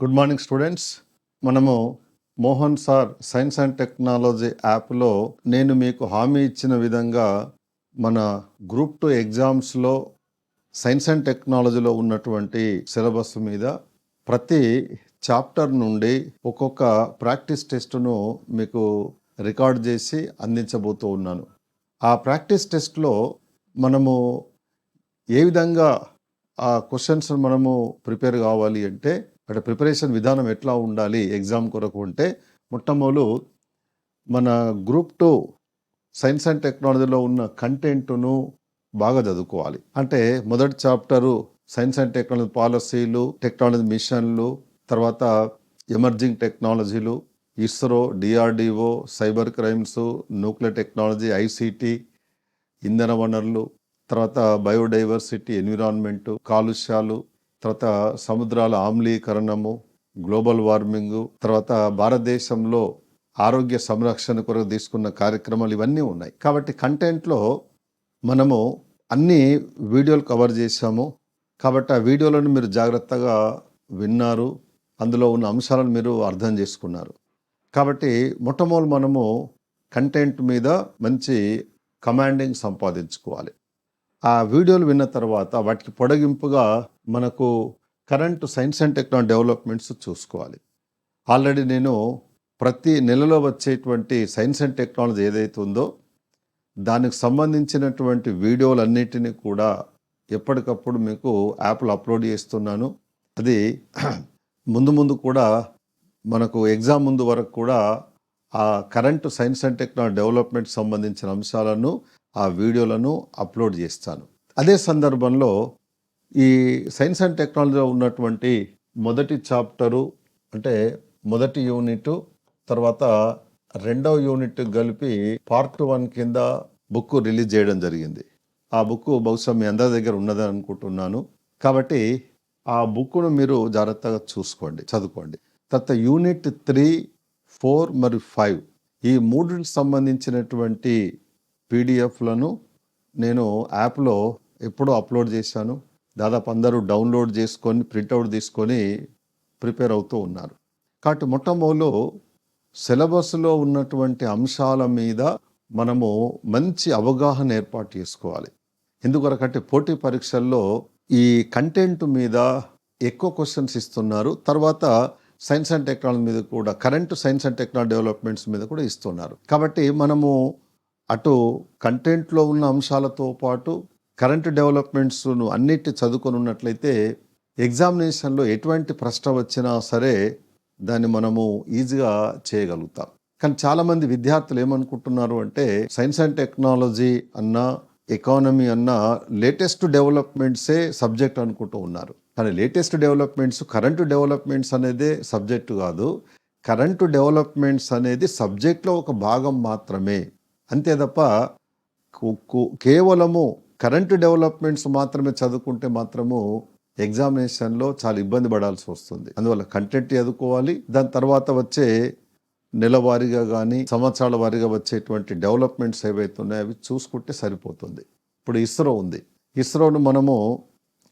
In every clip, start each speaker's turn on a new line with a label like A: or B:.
A: Good morning students మనము Mohan sir science and technology యాప్లో నేను మీకు హామీ ఇచ్చిన విధంగా మన గ్రూప్ టూ ఎగ్జామ్స్లో సైన్స్ అండ్ టెక్నాలజీలో ఉన్నటువంటి సిలబస్ మీద ప్రతి చాప్టర్ నుండి ఒక్కొక్క ప్రాక్టీస్ టెస్టును మీకు రికార్డ్ చేసి అందించబోతూ ఉన్నాను. ఆ ప్రాక్టీస్ టెస్ట్లో మనము ఏ విధంగా ఆ క్వశ్చన్స్ మనము ప్రిపేర్ కావాలి అంటే అక్కడ ప్రిపరేషన్ విధానం ఎట్లా ఉండాలి ఎగ్జామ్ కొరకు అంటే మొట్టమొదలు మన గ్రూప్ టూ సైన్స్ అండ్ టెక్నాలజీలో ఉన్న కంటెంట్ను బాగా చదువుకోవాలి. అంటే మొదటి చాప్టరు సైన్స్ అండ్ టెక్నాలజీ పాలసీలు టెక్నాలజీ మిషన్లు తర్వాత ఎమర్జింగ్ టెక్నాలజీలు ISRO DRDO cyber crimes nuclear technology ICT ఇంధన వనరులు తర్వాత బయోడైవర్సిటీ ఎన్విరాన్మెంటు కాలుష్యాలు తర్వాత సముద్రాల ఆమ్లీకరణము గ్లోబల్ వార్మింగ్ తర్వాత భారతదేశంలో ఆరోగ్య సంరక్షణ కొరకు తీసుకున్న కార్యక్రమాలు ఇవన్నీ ఉన్నాయి. కాబట్టి కంటెంట్లో మనము అన్ని వీడియోలు కవర్ చేశాము. కాబట్టి ఆ వీడియోలను మీరు జాగ్రత్తగా విన్నారు. అందులో ఉన్న అంశాలను మీరు అర్థం చేసుకున్నారు. కాబట్టి మొట్టమొదటి మనము కంటెంట్ మీద మంచి కమాండింగ్ సంపాదించుకోవాలి. ఆ వీడియోలు విన్న తర్వాత వాటికి పొడగింపుగా మనకు current science and technology developments చూసుకోవాలి. ఆల్రెడీ నేను ప్రతి నెలలో వచ్చేటువంటి సైన్స్ అండ్ టెక్నాలజీ ఏదైతే ఉందో దానికి సంబంధించినటువంటి వీడియోలన్నిటినీ కూడా ఎప్పటికప్పుడు మీకు యాప్లో అప్లోడ్ చేస్తున్నాను. అది ముందు ముందు కూడా మనకు ఎగ్జామ్ ముందు వరకు కూడా ఆ current science and technology development సంబంధించిన అంశాలను ఆ వీడియోలను అప్లోడ్ చేస్తాను. అదే సందర్భంలో ఈ సైన్స్ అండ్ టెక్నాలజీలో ఉన్నటువంటి మొదటి చాప్టరు అంటే మొదటి యూనిట్ తర్వాత రెండవ యూనిట్ కలిపి పార్ట్ వన్ కింద బుక్ రిలీజ్ చేయడం జరిగింది. ఆ బుక్ బహుశా మీ అందరి దగ్గర ఉన్నదని అనుకుంటున్నాను. కాబట్టి ఆ బుక్ను మీరు జాగ్రత్తగా చూసుకోండి చదువుకోండి. తర్వాత యూనిట్ త్రీ ఫోర్ మరియు ఫైవ్ ఈ మూడు సంబంధించినటువంటి పీడిఎఫ్లను నేను యాప్లో ఎప్పుడో అప్లోడ్ చేశాను. దాదాపు అందరూ డౌన్లోడ్ చేసుకొని ప్రింట్అవుట్ తీసుకొని ప్రిపేర్ అవుతూ ఉన్నారు. కాబట్టి మొట్టమొదలు సిలబస్లో ఉన్నటువంటి అంశాల మీద మనము మంచి అవగాహన ఏర్పాటు చేసుకోవాలి. ఎందుకొరకంటే పోటీ పరీక్షల్లో ఈ కంటెంట్ మీద ఎక్కువ క్వశ్చన్స్ ఇస్తున్నారు. తర్వాత సైన్స్ అండ్ టెక్నాలజీ మీద కూడా current science and technology developments మీద కూడా ఇస్తున్నారు. కాబట్టి మనము అటు కంటెంట్లో ఉన్న అంశాలతో పాటు కరెంట్ డెవలప్మెంట్స్ను అన్నిటి చదువుకొని ఉన్నట్లయితే ఎగ్జామినేషన్లో ఎటువంటి ప్రశ్న వచ్చినా సరే దాన్ని మనము ఈజీగా చేయగలుగుతాం. కానీ చాలామంది విద్యార్థులు ఏమనుకుంటున్నారు అంటే సైన్స్ అండ్ టెక్నాలజీ అన్న ఎకానమీ అన్న లేటెస్ట్ డెవలప్మెంట్సే సబ్జెక్ట్ అనుకుంటూ ఉన్నారు. కానీ లేటెస్ట్ డెవలప్మెంట్స్ కరెంటు డెవలప్మెంట్స్ అనేదే సబ్జెక్టు కాదు. కరెంటు డెవలప్మెంట్స్ అనేది సబ్జెక్ట్లో ఒక భాగం మాత్రమే. అంతే తప్ప కు- కేవలము కరెంటు డెవలప్మెంట్స్ మాత్రమే చదువుకుంటే మాత్రము ఎగ్జామినేషన్లో చాలా ఇబ్బంది పడాల్సి వస్తుంది. అందువల్ల కంటెంట్ చదువుకోవాలి. దాని తర్వాత వచ్చే నెలవారీగా కానీ సంవత్సరాల వారీగా వచ్చేటువంటి డెవలప్మెంట్స్ ఏవైతే ఉన్నాయో అవి చూసుకుంటే సరిపోతుంది. ఇప్పుడు ఇస్రో ఉంది. ఇస్రోను మనము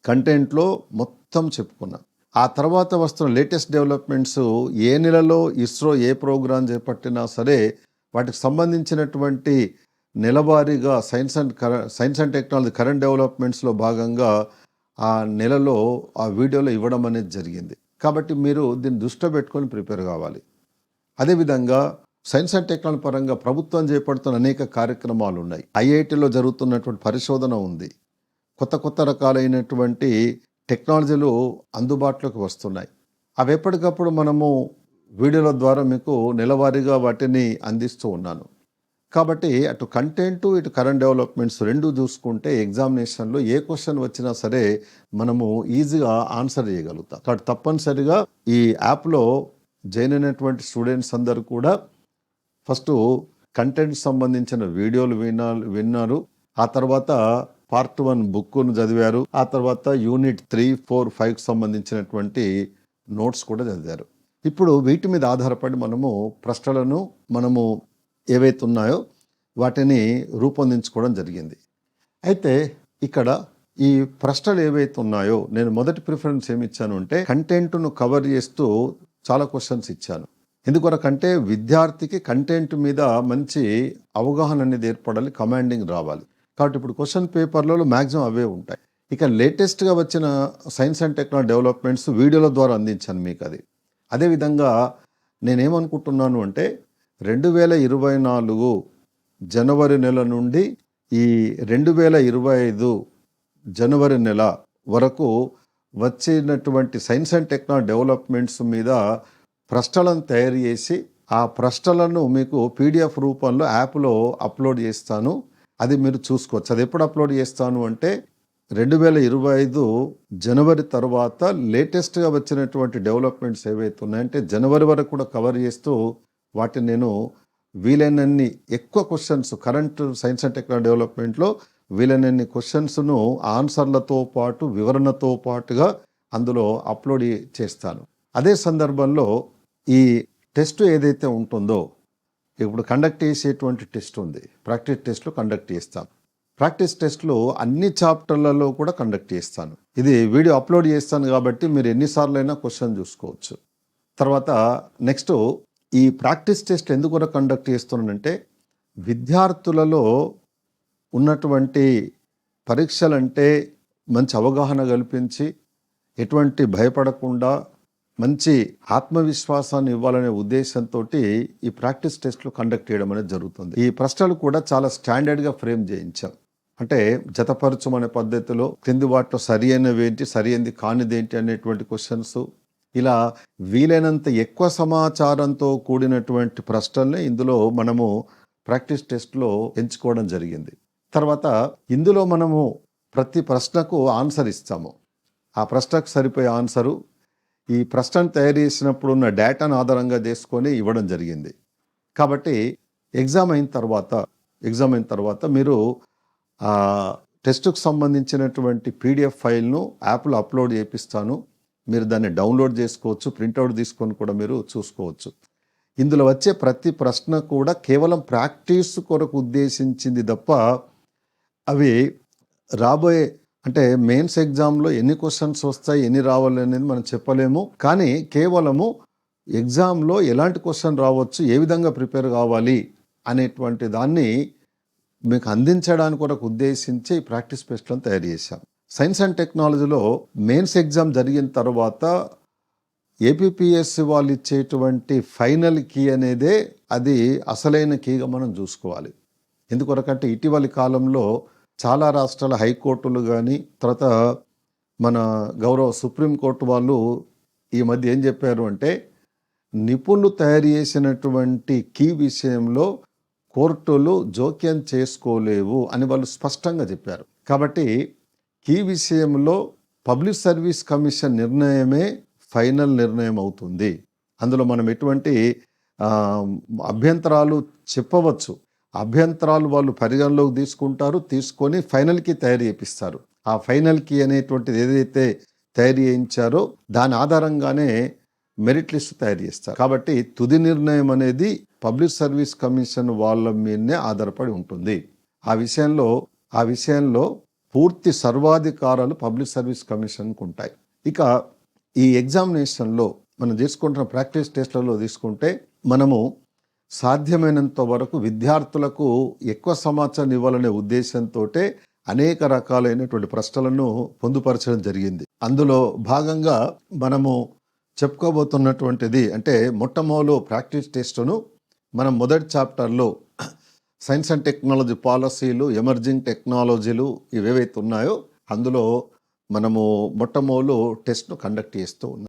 A: కంటెంట్లో మొత్తం చెప్పుకున్నాం. ఆ తర్వాత వస్తున్న లేటెస్ట్ డెవలప్మెంట్స్ ఏ నెలలో ఇస్రో ఏ ప్రోగ్రాం చేపట్టినా సరే వాటికి సంబంధించినటువంటి నెలవారీగా సైన్స్ అండ్ కర సైన్స్ అండ్ టెక్నాలజీ కరెంట్ డెవలప్మెంట్స్లో భాగంగా ఆ నెలలో ఆ వీడియోలో ఇవ్వడం అనేది జరిగింది. కాబట్టి మీరు దీన్ని దృష్టిలో పెట్టుకొని ప్రిపేర్ కావాలి. అదేవిధంగా సైన్స్ అండ్ టెక్నాలజీ పరంగా ప్రభుత్వం చేపడుతున్న అనేక కార్యక్రమాలు ఉన్నాయి. ఐఐటిలో జరుగుతున్నటువంటి పరిశోధన ఉంది. కొత్త కొత్త రకాలైనటువంటి టెక్నాలజీలు అందుబాటులోకి వస్తున్నాయి. అవి ఎప్పటికప్పుడు మనము వీడియోల ద్వారా మీకు నెలవారీగా వాటిని అందిస్తూ ఉన్నాను. కాబట్టి అటు కంటెంట్ ఇటు కరెంట్ డెవలప్మెంట్స్ రెండు చూసుకుంటే ఎగ్జామినేషన్లో ఏ క్వశ్చన్ వచ్చినా సరే మనము ఈజీగా ఆన్సర్ చేయగలుగుతాం. కాబట్టి తప్పనిసరిగా ఈ యాప్లో జాయిన్ అయినటువంటి స్టూడెంట్స్ అందరూ కూడా ఫస్ట్ కంటెంట్ సంబంధించిన వీడియోలు వినా విన్నారు. ఆ తర్వాత పార్ట్ వన్ బుక్ను చదివారు. ఆ తర్వాత యూనిట్ త్రీ ఫోర్ ఫైవ్కి సంబంధించినటువంటి నోట్స్ కూడా చదివారు. ఇప్పుడు వీటి మీద ఆధారపడి మనము ప్రశ్నలను మనము ఏవైతే ఉన్నాయో వాటిని రూపొందించుకోవడం జరిగింది. అయితే ఇక్కడ ఈ ప్రశ్నలు ఏవైతే ఉన్నాయో నేను మొదటి ప్రిఫరెన్స్ ఏమి ఇచ్చాను అంటే కంటెంట్ను కవర్ చేస్తూ చాలా క్వశ్చన్స్ ఇచ్చాను. ఎందుకొరకంటే విద్యార్థికి కంటెంట్ మీద మంచి అవగాహన అనేది ఏర్పడాలి కమాండింగ్ రావాలి. కాబట్టి ఇప్పుడు క్వశ్చన్ పేపర్లలో మ్యాక్సిమం అవే ఉంటాయి. ఇక లేటెస్ట్గా వచ్చిన సైన్స్ అండ్ టెక్నాలజీ డెవలప్మెంట్స్ వీడియోల ద్వారా అందించాను మీకు అది అదేవిధంగా నేనేమనుకుంటున్నాను అంటే రెండు వేల ఇరవై నాలుగు జనవరి నెల నుండి ఈ రెండు వేల ఇరవై ఐదు జనవరి నెల వరకు వచ్చినటువంటి సైన్స్ అండ్ టెక్నాలజీ డెవలప్మెంట్స్ మీద ప్రశ్నలను తయారు చేసి ఆ ప్రశ్నలను మీకు పీడిఎఫ్ రూపంలో యాప్లో అప్లోడ్ చేస్తాను. అది మీరు చూసుకోవచ్చు. అది ఎప్పుడు అప్లోడ్ చేస్తాను అంటే రెండు వేల ఇరవై ఐదు జనవరి తర్వాత లేటెస్ట్గా వచ్చినటువంటి డెవలప్మెంట్స్ ఏవైతే ఉన్నాయంటే జనవరి వరకు కూడా కవర్ చేస్తూ వాటిని నేను వీలైనన్ని ఎక్కువ questions current science and technology డెవలప్మెంట్లో వీలైనన్ని క్వశ్చన్స్ను ఆన్సర్లతో పాటు వివరణతో పాటుగా అందులో అప్లోడ్ చేస్తాను. అదే సందర్భంలో ఈ టెస్ట్ ఏదైతే ఉంటుందో ఇప్పుడు కండక్ట్ చేసేటువంటి టెస్ట్ ఉంది. ప్రాక్టీస్ టెస్ట్లు కండక్ట్ చేస్తాను ప్రాక్టీస్ టెస్ట్లు అన్ని చాప్టర్లలో కూడా కండక్ట్ చేస్తాను. ఇది వీడియో అప్లోడ్ చేస్తాను కాబట్టి మీరు ఎన్నిసార్లు అయినా క్వశ్చన్ చూసుకోవచ్చు. తర్వాత నెక్స్ట్ ఈ ప్రాక్టీస్ టెస్ట్ ఎందుకు కూడా కండక్ట్ చేస్తున్నానంటే విద్యార్థులలో ఉన్నటువంటి పరీక్షలంటే మంచి అవగాహన కల్పించి ఎటువంటి భయపడకుండా మంచి ఆత్మవిశ్వాసాన్ని ఇవ్వాలనే ఉద్దేశంతో ఈ ప్రాక్టీస్ టెస్ట్లు కండక్ట్ చేయడం అనేది జరుగుతుంది. ఈ ప్రశ్నలు కూడా చాలా స్టాండర్డ్గా ఫ్రేమ్ చేయించాం. అంటే జతపరచమనే పద్ధతిలో కింది వాటిలో సరి అయినవి ఏంటి సరి అయింది కానిదేంటి అనేటువంటి క్వశ్చన్స్ ఇలా వీలైనంత ఎక్కువ సమాచారంతో కూడినటువంటి ప్రశ్నల్ని ఇందులో మనము ప్రాక్టీస్ టెస్ట్లో ఎంచుకోవడం జరిగింది. తర్వాత ఇందులో మనము ప్రతి ప్రశ్నకు ఆన్సర్ ఇస్తాము. ఆ ప్రశ్నకు సరిపోయే ఆన్సరు ఈ ప్రశ్నను తయారు చేసినప్పుడు ఉన్న డేటాను ఆధారంగా చేసుకొని ఇవ్వడం జరిగింది. కాబట్టి ఎగ్జామ్ అయిన తర్వాత ఎగ్జామ్ అయిన తర్వాత మీరు ఆ టెస్ట్కు సంబంధించినటువంటి పీడిఎఫ్ ఫైల్ను యాప్లో అప్లోడ్ చేపిస్తాను. మీరు దాన్ని డౌన్లోడ్ చేసుకోవచ్చు ప్రింట్అవుట్ తీసుకొని కూడా మీరు చూసుకోవచ్చు. ఇందులో వచ్చే ప్రతి ప్రశ్న కూడా కేవలం ప్రాక్టీస్ కొరకు ఉద్దేశించింది తప్ప అవి రాబోయే అంటే మెయిన్స్ ఎగ్జామ్లో ఎన్ని క్వశ్చన్స్ వస్తాయి ఎన్ని రావాలి అనేది మనం చెప్పలేము. కానీ కేవలము ఎగ్జామ్లో ఎలాంటి క్వశ్చన్ రావచ్చు ఏ విధంగా ప్రిపేర్ కావాలి అనేటువంటి దాన్ని మీకు అందించడానికి కొరకు ఉద్దేశించి ఈ ప్రాక్టీస్ టెస్ట్లను తయారు చేశాం. సైన్స్ అండ్ టెక్నాలజీలో మెయిన్స్ ఎగ్జామ్ జరిగిన తర్వాత ఏపీపీఎస్సి వాళ్ళు ఇచ్చేటువంటి ఫైనల్ కీ అనేదే అది అసలైన కీగా మనం చూసుకోవాలి. ఎందుకొరకంటే ఇటీవలి కాలంలో చాలా రాష్ట్రాల హైకోర్టులు కానీ తర్వాత మన గౌరవ సుప్రీంకోర్టు వాళ్ళు ఈ మధ్య ఏం చెప్పారు అంటే నిపుణులు తయారు చేసినటువంటి కీ విషయంలో కోర్టులు జోక్యం చేసుకోలేవు అని వాళ్ళు స్పష్టంగా చెప్పారు. కాబట్టి కీ విషయంలో పబ్లిక్ సర్వీస్ కమిషన్ నిర్ణయమే ఫైనల్ నిర్ణయం అవుతుంది. అందులో మనం ఎటువంటి అభ్యంతరాలు చెప్పవచ్చు. అభ్యంతరాలు వాళ్ళు పరిగణలోకి తీసుకుంటారు తీసుకొని ఫైనల్కి తయారు చేపిస్తారు. ఆ ఫైనల్కి అనేటువంటిది ఏదైతే తయారు చేయించారో దాని ఆధారంగానే మెరిట్ లిస్ట్ తయారు చేస్తారు. కాబట్టి తుది నిర్ణయం అనేది పబ్లిక్ సర్వీస్ కమిషన్ వాళ్ళ మీదనే ఆధారపడి ఉంటుంది. ఆ విషయంలో ఆ విషయంలో పూర్తి సర్వాధికారాలు పబ్లిక్ సర్వీస్ కమిషన్కు ఉంటాయి. ఇక ఈ ఎగ్జామినేషన్లో మనం తీసుకుంటున్న ప్రాక్టీస్ టెస్ట్లలో తీసుకుంటే మనము సాధ్యమైనంత వరకు విద్యార్థులకు ఎక్కువ సమాచారం ఇవ్వాలనే ఉద్దేశంతో అనేక రకాలైనటువంటి ప్రశ్నలను పొందుపరచడం జరిగింది. అందులో భాగంగా మనము చెప్పుకోబోతున్నటువంటిది అంటే మొట్టమొదలు ప్రాక్టీస్ టెస్టును మనం మొదటి చాప్టర్లో సైన్స్ అండ్ టెక్నాలజీ పాలసీలు ఎమర్జింగ్ టెక్నాలజీలు ఇవేవైతే ఉన్నాయో అందులో మనము మొట్టమొదలు టెస్ట్ను కండక్ట్ చేస్తూ ఉన్నాం.